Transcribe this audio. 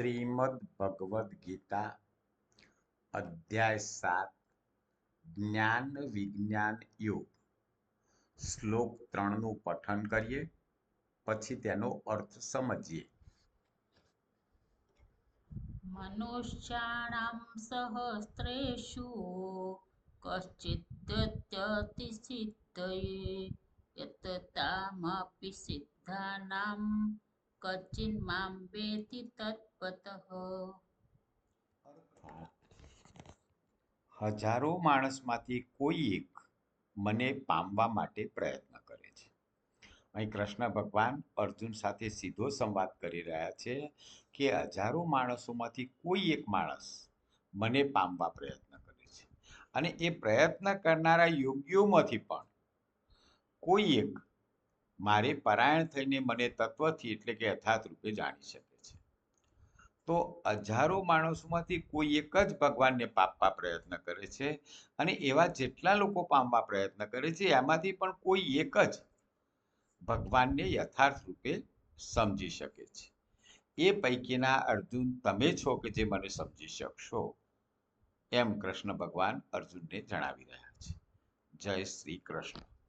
શ્રીમદ ભગવદ્ ગીતા અધ્યાય સાત, જ્ઞાન વિજ્ઞાન યોગ. શ્લોક ત્રણનું પઠન કરીએ, પછી તેનો અર્થ સમજીએ. મનુષ્યાણામ સહસ્રેષુ કશ્ચિદ્યતિ સિદ્ધયે યતતામપि સિદ્ધાનાં કચિન્માં વેતિ તત્પત. હજારો માણસમાંથી કોઈ એક મને પામવા માટે પ્રયત્ન કરે છે. અહીં કૃષ્ણ ભગવાન અર્જુન સાથે સીધો સંવાદ કરી રહ્યા છે કે હજારો માણસોમાંથી કોઈ એક માણસ મને પામવા પ્રયત્ન કરે છે. અને એ પ્રયત્ન કરનારા યોગીઓમાંથી પણ કોઈ એક મારે પરાયણ થઈને મને તત્વથી એટલે કે યથાર્થ રૂપે જાણી શકે છે. તો હજારો માણસોમાંથી કોઈ એક જ ભગવાનને પામવા પ્રયત્ન કરે છે અને એવા જેટલા લોકો પામવા પ્રયત્ન કરે છે એમાંથી પણ કોઈ એક જ ભગવાનને યથાર્થ રૂપે સમજી શકે છે. એ પૈકીના અર્જુન તમે છો કે જે મને સમજી શકશો? એમ કૃષ્ણ ભગવાન અર્જુનને જણાવી રહ્યા છે. જય શ્રી કૃષ્ણ.